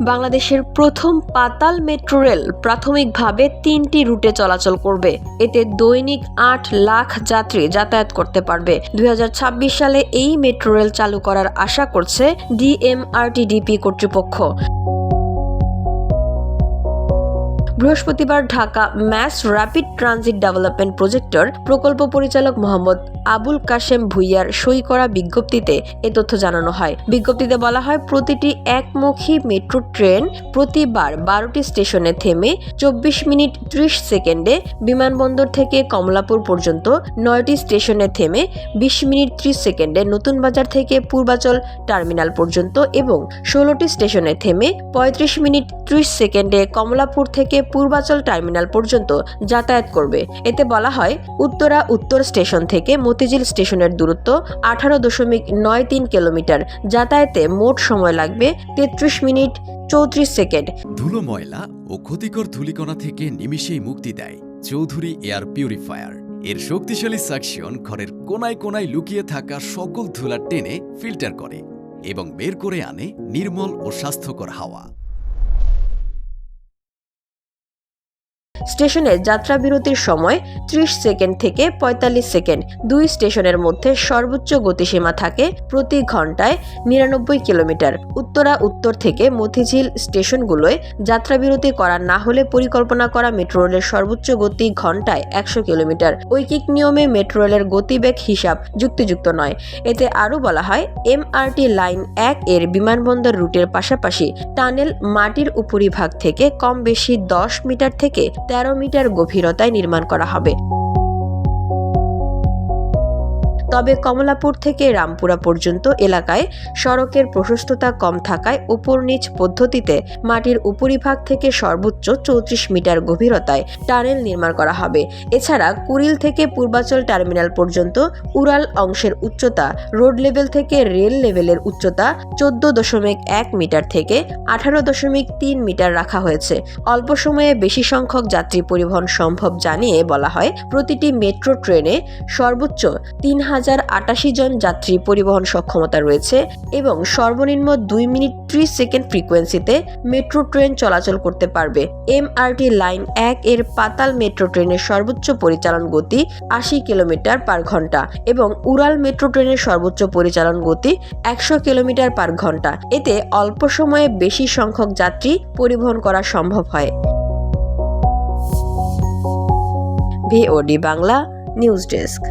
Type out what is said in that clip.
বাংলাদেশের প্রথম পাতাল মেট্রো রেল প্রাথমিকভাবে তিনটি রুটে চলাচল করবে। এতে দৈনিক আট লাখ যাত্রী যাতায়াত করতে পারবে। দুই হাজার ছাব্বিশ সালে এই মেট্রো রেল চালু করার আশা করছে ডিএমআরটিডিপি কর্তৃপক্ষ। বৃহস্পতিবার Dhaka mass rapid transit development projector প্রকল্প পরিচালক মোহাম্মদ আবুল কাশেম ভুইয়ার সই করা বিজ্ঞপ্তিতে এ তথ্য জানানো হয়। বিজ্ঞপ্তিতে বলা হয়, প্রতিটি একমুখী মেট্রো ট্রেন প্রতিবার বারোটি স্টেশনে থেমে চব্বিশ মিনিট ত্রিশ সেকেন্ডে বিমানবন্দর থেকে কমলাপুর পর্যন্ত নয়টি স্টেশনে থেমে বিশ মিনিট ত্রিশ সেকেন্ডে নতুন বাজার থেকে পূর্বাচল টার্মিনাল পর্যন্ত এবং ষোলোটি স্টেশনে থেমে পঁয়ত্রিশ মিনিট ত্রিশ সেকেন্ডে কমলাপুর থেকে পূর্বাচল টার্মিনাল পর্যন্ত যাতায়াত করবে। এতে বলা হয়, উত্তরা উত্তর স্টেশন থেকে মতিঝিল স্টেশনের দূরত্ব আঠারো দশমিক নয় তিন কিলোমিটার। যাতায়াতে মোট সময় লাগবে তেত্রিশ মিনিট চৌত্রিশ সেকেন্ড। ধুলো ময়লা ও ক্ষতিকর ধূলিকণা থেকে নিমিষেই মুক্তি দেয় চৌধুরী এয়ার পিউরিফায়ার। এর শক্তিশালী সাকশন ঘরের কোনায় কোনায় লুকিয়ে থাকা সকল ধুলা টেনে ফিল্টার করে এবং বের করে আনে নির্মল ও স্বাস্থ্যকর হাওয়া। স্টেশনে যাত্রা বিরতির সময় ত্রিশ সেকেন্ড থেকে ৪৫ সেকেন্ড। দুই স্টেশনের মধ্যে সর্বোচ্চ গতিসীমা থাকে প্রতি ঘন্টায় নিরানব্বই কিলোমিটার। উত্তরা উত্তর থেকে মতিঝিল স্টেশনগুলোয় যাত্রা বিরতি করা না হলে পরিকল্পনা করা মেট্রো রেলের সর্বোচ্চ গতি ঘন্টায় একশো কিলোমিটার। ঐকিক নিয়মে মেট্রো রেলের গতিবেগ হিসাব যুক্তিযুক্ত নয়। এতে আরও বলা হয়, এমআরটি লাইন এক এর বিমানবন্দর রুটের পাশাপাশি টানেল মাটির উপরিভাগ থেকে কম বেশি দশ মিটার থেকে তেরো মিটার গভীরতায় নির্মাণ করা হবে। তবে কমলাপুর থেকে রামপুরা পর্যন্ত এলাকায় সড়কের প্রশস্ততা কম থাকায় উপর নিচ পদ্ধতিতে মাটির উপরিভাগ থেকে সর্বোচ্চ চৌত্রিশ মিটার গভীরতায় টানেল নির্মাণ করা হবে। এছাড়া কুড়িল থেকে পূর্বাচল টার্মিনাল পর্যন্ত উড়াল অংশের উচ্চতা, রোড লেভেল থেকে রেল লেভেলের উচ্চতা চোদ্দ দশমিক এক মিটার থেকে আঠারো দশমিক তিন মিটার রাখা হয়েছে। অল্প সময়ে বেশি সংখ্যক যাত্রী পরিবহন সম্ভব জানিয়ে বলা হয়, প্রতিটি মেট্রো ট্রেনে সর্বোচ্চ তিন হাজার হাজার আটাশি জন যাত্রী পরিবহন সক্ষমতা রয়েছে এবং সর্বনিম্ন দুই মিনিট ত্রিশ সেকেন্ড ফ্রিকোয়েন্সিতে মেট্রো ট্রেন চলাচল করতে পারবে। এমআরটি লাইন এক এর পাতাল মেট্রো ট্রেনের সর্বোচ্চ পরিচালন গতি আশি কিলোমিটার পার ঘণ্টা এবং উড়াল মেট্রো ট্রেনের সর্বোচ্চ পরিচালন গতি একশো কিলোমিটার পার ঘণ্টা। এতে অল্প সময়ে বেশি সংখ্যক যাত্রী পরিবহন করা সম্ভব হয়। VOD Bangla news desk